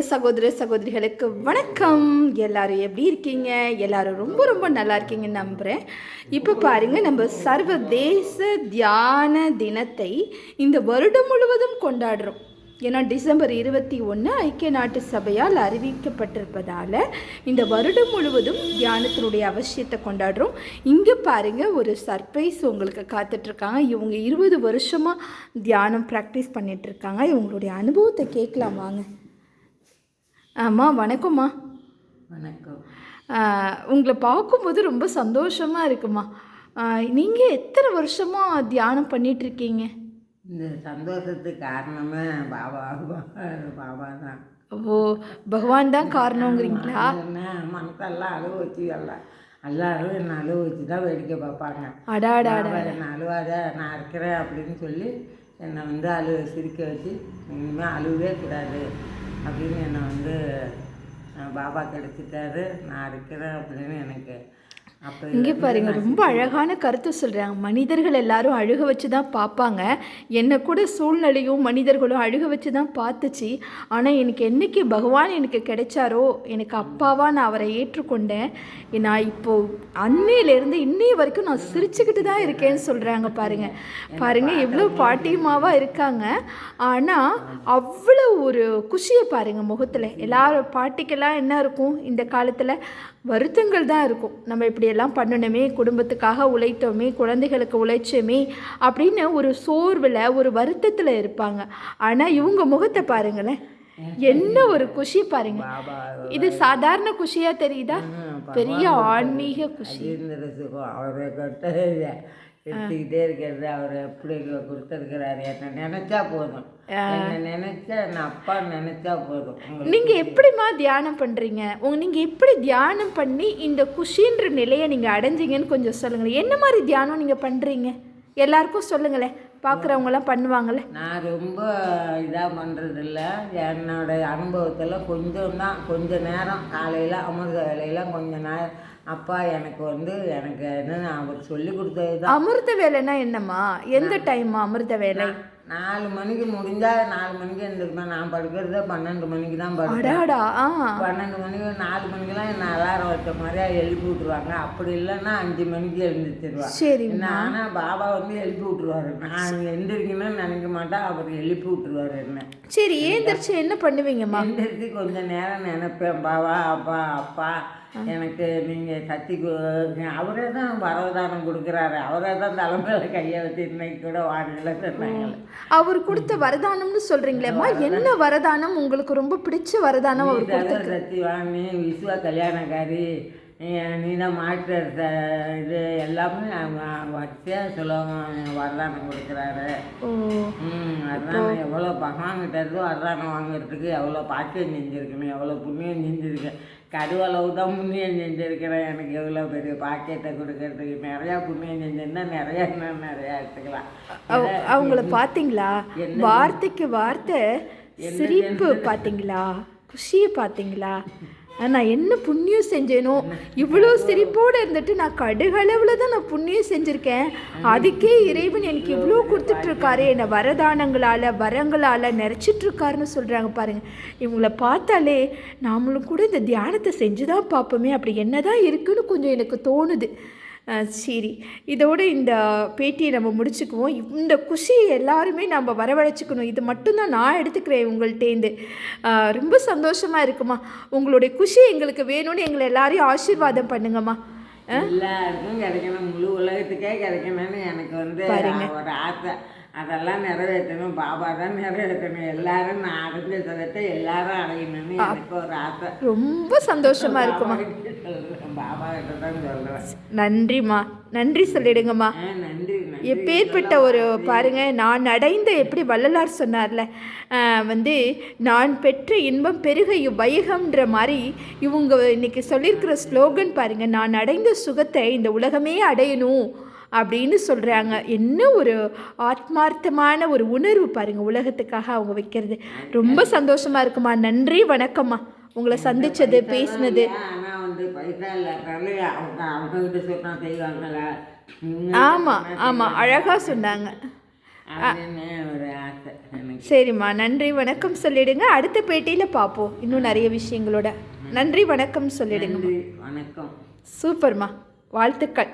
சகோதர சகோதரிகளுக்கு வணக்கம். எல்லாரும் எப்படி இருக்கீங்க? எல்லாரும் ரொம்ப ரொம்ப நல்லா இருக்கீங்கன்னு நம்புகிறேன் இப்போ பாருங்க நம்ம சர்வதேச தியான தினத்தை இந்த வருடம் முழுவதும் கொண்டாடுறோம். ஏன்னா டிசம்பர் இருபத்தி ஒன்று ஐக்கிய நாட்டு சபையால் அறிவிக்கப்பட்டிருப்பதால் இந்த வருடம் முழுவதும் தியானத்தினுடைய அவசியத்தை கொண்டாடுறோம். இங்கே பாருங்க ஒரு சர்ப்ரைஸ் உங்களுக்கு காத்துட்ருக்காங்க. இவங்க இருபது வருஷமாக தியானம் ப்ராக்டிஸ் பண்ணிகிட்ருக்காங்க இருக்காங்க இவங்களுடைய அனுபவத்தை கேட்கலாம் வாங்க. அம்மா வணக்கம்மா. வணக்கம். உங்களை பார்க்கும்போது ரொம்ப சந்தோஷமாக இருக்குமா? நீங்கள் எத்தனை வருஷமாக தியானம் பண்ணிட்டு இருக்கீங்க இந்த சந்தோஷத்துக்கு காரணமே பாபா பாபா தான். ஓ பகவான் தான் காரணங்கிறீங்களா? மனசெல்லாம் அழுவ வச்சு எல்லாம் எல்லாரும் என்னை அழுவ வச்சு தான் வேடிக்கை பார்ப்பாங்க. அடாடா என்னை அழுவாத நான் இருக்கிறேன் அப்படின்னு சொல்லி என்னை வந்து அழு சிரிக்க வச்சு இனிமேல் அழுவே கூடாது அப்படின்னு என்னை வந்து பாபா கிடச்சிட்டாரு. நான் இருக்கிறேன் அப்படின்னு எனக்கு இங்கே பாருங்க ரொம்ப அழகான கருத்து சொல்கிறாங்க மனிதர்கள் எல்லாரும் அழுக வச்சு தான் பார்ப்பாங்க என்னை கூட சூழ்நிலையும் மனிதர்களும் அழுக வச்சு தான் பார்த்துச்சு. ஆனால் எனக்கு என்னைக்கு பகவான் எனக்கு கிடைச்சாரோ எனக்கு அப்பாவா நான் அவரை ஏற்றுக்கொண்டேன். நான் இப்போ அன்னையிலேருந்து இன்னைய வரைக்கும் நான் சிரிச்சுக்கிட்டு தான் இருக்கேன்னு சொல்கிறாங்க பாருங்க. பாருங்க எவ்வளோ பாட்டியமாவாக இருக்காங்க. ஆனால் அவ்வளோ ஒரு குஷியை பாருங்க முகத்தில். எல்லாரும் பாட்டிக்கெல்லாம் என்ன இருக்கும் இந்த காலத்தில்? வருத்தங்கள் தான் இருக்கும். நம்ம இப்படியெல்லாம் பண்ணணுமே குடும்பத்துக்காக உழைத்தோமே குழந்தைகளுக்கு உழைச்சோமே அப்படின்னு ஒரு சோர்வில் ஒரு வருத்தத்தில் இருப்பாங்க. ஆனால் இவங்க முகத்தை பாருங்களேன். என்ன ஒரு குஷி பாருங்க. இது சாதாரண குஷியா தெரியுதா? பெரிய ஆன்மீக குஷி. எடுத்துக்கிட்டே இருக்கிறது அவர் எப்படி கொடுத்துருக்கிறாரு. என்னை நினைச்சா போதும். என்னை நினைச்சா நான் அப்பா நினைச்சா போதும். உங்களுக்கு நீங்க எப்படிம்மா தியானம் பண்றீங்க? உங்க நீங்க எப்படி தியானம் பண்ணி இந்த குஷின்ற நிலையை நீங்க அடைஞ்சீங்கன்னு கொஞ்சம் சொல்லுங்களேன். என்ன மாதிரி தியானம் நீங்க பண்றீங்க? எல்லாருக்கும் சொல்லுங்களேன். பார்க்குறவங்களாம் பண்ணுவாங்கல்ல? நான் ரொம்ப இதாக பண்ணுறதில்ல என்னோட அனுபவத்தில் கொஞ்சம் தான் கொஞ்ச நேரம் காலையில் அமிர்த வேலையில் கொஞ்ச நேரம். அப்பா எனக்கு வந்து எனக்கு என்ன அவர் சொல்லி கொடுத்தது தான் அமிர்த வேலைன்னா என்னம்மா? எந்த டைம்மா அமிர்த வேலை? நாலு மணிக்கு முடிஞ்சால் நாலு மணிக்கு எழுந்திருப்பேன். நான் படுக்கிறதே பன்னெண்டு மணிக்கு தான் படுப்பேன். பன்னெண்டு மணிக்கு நாலு மணிக்கெல்லாம் என்ன அலாரம் வச்ச மாதிரியா எழுப்பி விட்ருவாங்க அப்படி இல்லைன்னா அஞ்சு மணிக்கு எழுந்திரிச்சிருவாங்க சரி ஆனால் பாபா வந்து எழுப்பி விட்ருவாரு நான் எந்திரிக்கணும்னு நினைக்க மாட்டேன். அவர் எழுப்பி விட்ருவாரு என்ன. சரி ஏந்திரிச்சு என்ன பண்ணுவீங்கம்மா? எந்திரிச்சு கொஞ்ச நேரம் நினைப்பேன். பாபா அப்பா அப்பா. எனக்கு நீங்கள் சக்தி அவரே தான் வரதானம் கொடுக்குறாரு. அவரே தான் தலைமையில் கையை வச்சு இன்னைக்கு கூட வானிலை சொன்னாங்களே. அவர் கொடுத்த வரதானம்னு சொல்றீங்களேம்மா. என்ன வரதானம்? உங்களுக்கு ரொம்ப பிடிச்ச வரதானம் அவர் கொடுத்த தலைவர் சக்தி வாணி விஸ்வ கல்யாணக்காரி நீ தான் மாற்று இது எல்லாமே வச்சே சுலபம் வரதானம் கொடுக்குறாரு. அதான் எவ்வளோ பகவான்கிட்ட இருந்து வரதானம் வாங்குறதுக்கு எவ்வளோ பாக்கியம் செஞ்சுருக்கணும் எவ்வளோ புண்ணியம் செஞ்சுருக்கேன் கடுவளவு தான் புண்ணியம் செஞ்சுருக்கிறேன் எனக்கு எவ்வளோ பெரிய பாக்கியத்தை கொடுக்கறதுக்கு நிறையா புண்ணியம் செஞ்சிருந்தா நிறையா இன்னும் நிறையா எடுத்துக்கலாம். அவ- அவங்கள பாத்தீங்களா? வார்த்தைக்கு வார்த்தை சிரிப்பு பாத்தீங்களா? குஷியை பாத்தீங்களா? நான் என்ன புண்ணியம் செஞ்சேனோ இவ்வளோ சிரிப்போடு இருந்துட்டு நான் கடுகளவில் தான் நான் புண்ணியம் செஞ்சுருக்கேன். அதுக்கே இறைவன் எனக்கு இவ்வளோ கொடுத்துட்ருக்காரு. என்னை வரதானங்களால் வரங்களால் நிறச்சிட்ருக்காருன்னு சொல்கிறாங்க பாருங்க. இவங்கள பார்த்தாலே நாமளும் கூட இந்த தியானத்தை செஞ்சு தான் பார்ப்போமே. அப்படி என்ன தான் இருக்குன்னு கொஞ்சம் எனக்கு தோணுது. சரி. இதோட இந்த பேட்டியை நம்ம முடிச்சுக்குவோம். இந்த குஷியை எல்லாருமே நம்ம வரவழைச்சிக்கணும். இது மட்டும்தான் நான் எடுத்துக்கிறேன் உங்கள்கிட்டேருந்து ரொம்ப சந்தோஷமாக இருக்குமா. உங்களுடைய குஷி எங்களுக்கு வேணும்னு எங்களை எல்லாரையும் ஆசீர்வாதம் பண்ணுங்கம்மா. எல்லாருக்கும் கிடைக்கணும். முழு உலகத்துக்கே கிடைக்கணும்னு எனக்கு வந்து ஒரு ஆசை. அதெல்லாம் நிறைவேற்றணும் பாபா தான் நிறைவேற்றணும். எல்லாரும் நான் அடைஞ்ச சுகத்தை எல்லாரும் அடையணும்னு எனக்கு ஒரு ஆசை. ரொம்ப சந்தோஷமா இருக்குமா? பாபா கிட்ட தான் சொல்கிறேன் நன்றிம்மா. நன்றி சொல்லிடுங்கம்மா. நன்றி எப்பேற்பட்ட ஒரு பாருங்க நான் அடைந்த எப்படி வள்ளலார் சொன்னார்ல வந்து நான் பெற்ற இன்பம் பெருக வையகம்ன்ற மாதிரி இவங்க இன்னைக்கு சொல்லியிருக்கிற ஸ்லோகன் பாருங்க நான் அடைந்த சுகத்தை இந்த உலகமே அடையணும். அப்படின்னு சொல்கிறாங்க என்ன ஒரு ஆத்மார்த்தமான ஒரு உணர்வு பாருங்க உலகத்துக்காக அவங்க வைக்கிறது. ரொம்ப சந்தோஷமா இருக்குமா. நன்றி வணக்கம்மா. உங்களை சந்திச்சது பேசினது. ஆமாம் ஆமாம் அழகாக சொன்னாங்க. சரிம்மா. நன்றி வணக்கம் சொல்லிடுங்க. அடுத்த பேட்டியில் பார்ப்போம் இன்னும் நிறைய விஷயங்களோட. நன்றி வணக்கம் சொல்லிடுங்க வணக்கம். சூப்பர்மா. வாழ்த்துக்கள்.